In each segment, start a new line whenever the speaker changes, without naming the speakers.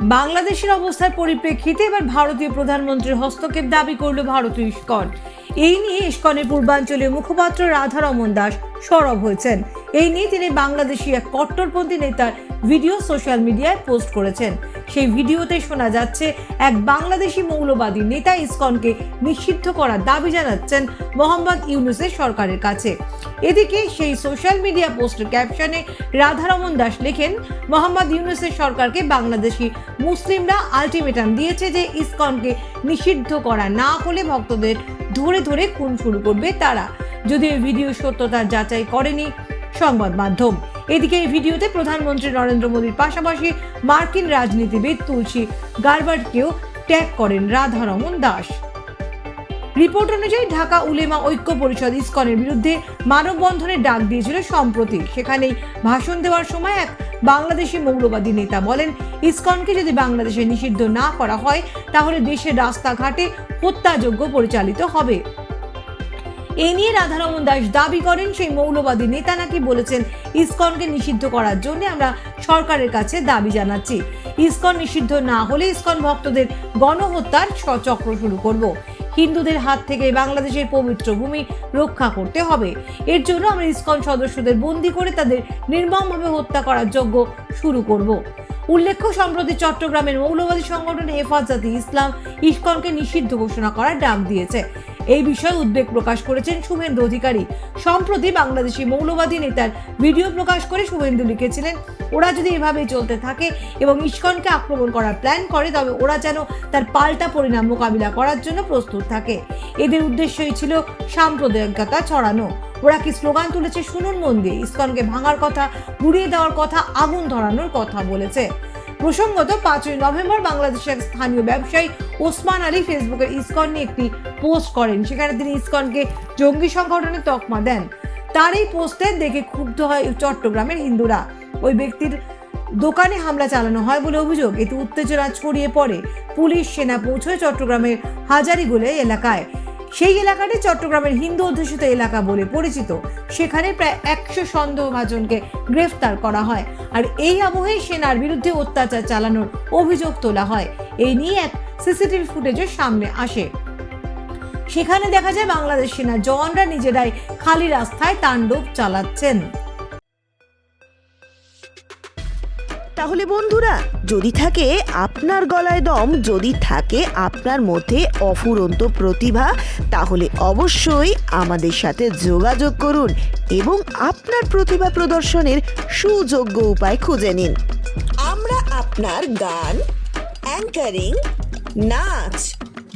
বাংলাদেশের অবস্থার পরিপ্রেক্ষিতে এবার ভারতীয় প্রধানমন্ত্রীর হস্তক্ষেপ দাবি করল ভারতীয় ইস্কন। এই নিয়ে ইস্কনের পূর্বাঞ্চলীয় মুখপাত্র রাধারমন দাস সরব হয়েছেন। এই নিয়ে তিনি বাংলাদেশি এক কট্টরপন্থী নেতার ভিডিও সোশ্যাল মিডিয়ায় পোস্ট করেছেন। সেই ভিডিওতে শোনা যাচ্ছে, এক বাংলাদেশি মৌলবাদী নেতা ইসকনকে নিষিদ্ধ করার দাবি জানাচ্ছেন মোহাম্মদ ইউনুসের সরকারের কাছে। এদিকে সেই সোশ্যাল মিডিয়া পোস্টের ক্যাপশনে রাধারমন দাস লেখেন, মোহাম্মদ ইউনুসের সরকারকে বাংলাদেশি মুসলিমরা আলটিমেটাম দিয়েছে যে ইসকনকে নিষিদ্ধ করা না হলে ভক্তদের ধরে ধরে খুন শুরু করবে তারা। যদি এই ভিডিও সত্যতার যাচাই করেনি সংবাদ মাধ্যম। এদিকে এই ভিডিওতে প্রধানমন্ত্রী নরেন্দ্র মোদীর পাশাপাশি মার্কিন রাজনীতিবিদ তুলসী গারবার্ডকেও ট্যাগ করেন রাধারমন দাস। রিপোর্ট অনুযায়ী ঢাকা উলেমা ঐক্য পরিষদ ইসকনের বিরুদ্ধে মানববন্ধনের ডাক দিয়েছিল সম্প্রতি। সেখানেই ভাষণ দেওয়ার সময় এক বাংলাদেশি মৌলবাদী নেতা বলেন, ইস্কনকে যদি বাংলাদেশে নিষিদ্ধ না করা হয়, তাহলে দেশের রাস্তাঘাটে হত্যাযজ্ঞ পরিচালিত হবে। এ নিয়ে রাধারমন দাস দাবি করেন, সেই মৌলবাদী নেতা নাকি বলেছেন, ইসকনকে নিষিদ্ধ করার জন্য আমরা সরকারের কাছে দাবি জানাচ্ছি। ইসকন নিষিদ্ধ না হলে ইসকন ভক্তদের গণহত্যার স- চক্র শুরু করব। হিন্দুদের হাত থেকে বাংলাদেশের পবিত্র ভূমি রক্ষা করতে হবে। এর জন্য আমরা ইসকন সদস্যদের বন্দি করে তাদের নির্মমভাবে হত্যা করার যজ্ঞ শুরু করব। উল্লেখ্য, সম্প্রতি চট্টগ্রামের মৌলবাদী সংগঠন হেফাজতে ইসলাম ইসকনকে নিষিদ্ধ ঘোষণা করার ডাক দিয়েছে। এই বিষয়ে উদ্বেগ প্রকাশ করেছেন শুভেন্দু অধিকারী। সম্প্রতি বাংলাদেশি মৌলবাদী নেতার ভিডিও প্রকাশ করে শুভেন্দু লিখেছিলেন, ওরা যদি এভাবে চলতে থাকে এবং ইস্কনকে আক্রমণ করার প্ল্যান করে, তবে ওরা যেন তার পাল্টা পরিণাম মোকাবিলা করার জন্য প্রস্তুত থাকে। এদের উদ্দেশ্যই ছিল সাম্প্রদায়িকতা ছড়ানো। ওরা কি স্লোগান তুলেছে শুনুন মন দিয়ে ইস্কনকে ভাঙার কথা ঘুরিয়ে দেওয়ার কথা, আগুন ধরানোর কথা বলেছে। প্রসঙ্গত পাঁচই নভেম্বর বাংলাদেশের স্থানীয় ব্যবসায়ী ওসমান আলী ফেসবুকের ইস্কন নিয়ে একটি পোস্ট করেন। সেখানে তিনি ইসকনকে জঙ্গি সংগঠনের তকমা দেন। তার এই পোস্টে দেখে ক্ষুব্ধ হয় চট্টগ্রামের হিন্দুরা। ওই ব্যক্তির দোকানে হামলা চালানো হয় বলে অভিযোগ। এতে উত্তেজনা ছড়িয়ে পড়ে। পুলিশ, সেনা পৌঁছয় চট্টগ্রামের হাজারিগুলে এলাকায়। সেই এলাকাটি চট্টগ্রামের হিন্দু অধ্যুষিত এলাকা বলে পরিচিত। সেখানে প্রায় একশো সন্দেহভাজনকে গ্রেফতার করা হয়। আর এই আবহে সেনার বিরুদ্ধে অত্যাচার চালানোর অভিযোগ তোলা হয়। এই নিয়ে এক সিসিটিভি ফুটেজও সামনে আসে। সেখানে দেখা যায় বাংলাদেশ সেনা জওয়ানরা নিজেরাই খালি রাস্তায় তাণ্ডব চালাচ্ছেন।
তাহলে বন্ধুরা, যদি থাকে আপনার গলায় দম, যদি থাকে আপনার মধ্যে অফুরন্ত প্রতিভা, তাহলে অবশ্যই আমাদের সাথে যোগাযোগ করুন এবং আপনার প্রতিভা প্রদর্শনের সুযোগ্য উপায় খুঁজে নিন। আমরা আপনার গান অ্যাঙ্কারিং নাচ,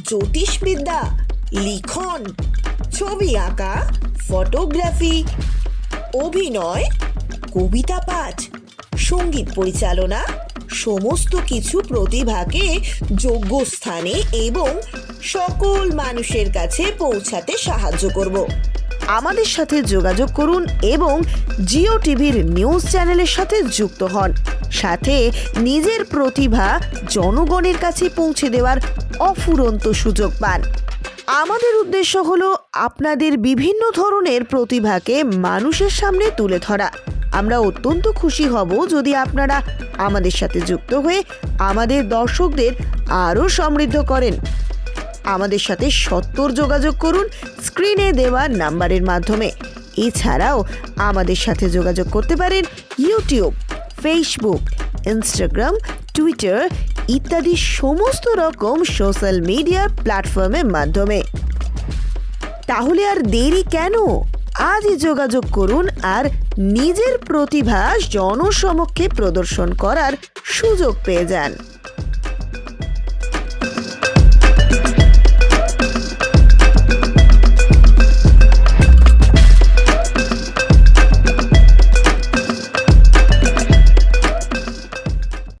জ্যোতিষবিদ্যা লিখন, ছবি আঁকা, ফটোগ্রাফি, অভিনয়, কবিতা পাঠ, সংগীত পরিচালনা, সমস্ত কিছু প্রতিভাকে যোগ্য স্থানে এবং সকল মানুষের কাছে পৌঁছাতে সাহায্য করব। আমাদের সাথে যোগাযোগ করুন এবং জিও টিভির নিউজ চ্যানেলের সাথে যুক্ত হন। সাথে নিজের প্রতিভা জনগণের কাছে পৌঁছে দেওয়ার অফুরন্ত সুযোগ পান। আমাদের উদ্দেশ্য হলো আপনাদের বিভিন্ন ধরনের প্রতিভাকে মানুষের সামনে তুলে ধরা। আমরা অত্যন্ত খুশি হব যদি আপনারা আমাদের সাথে যুক্ত হয়ে আমাদের দর্শকদের আরও সমৃদ্ধ করেন। আমাদের সাথে সত্তর যোগাযোগ করুন স্ক্রিনে দেওয়া নাম্বারের মাধ্যমে। এছাড়াও আমাদের সাথে যোগাযোগ করতে পারেন ইউটিউব, ফেসবুক, ইনস্টাগ্রাম, টুইটার ইত্যাদি সমস্ত রকম সোশ্যাল মিডিয়া প্ল্যাটফর্মের মাধ্যমে। তাহলে আর দেরি কেন? আজই যোগাযোগ করুন আর নিজের প্রতিভা জনসমক্ষে প্রদর্শন করার সুযোগ পেয়ে যান।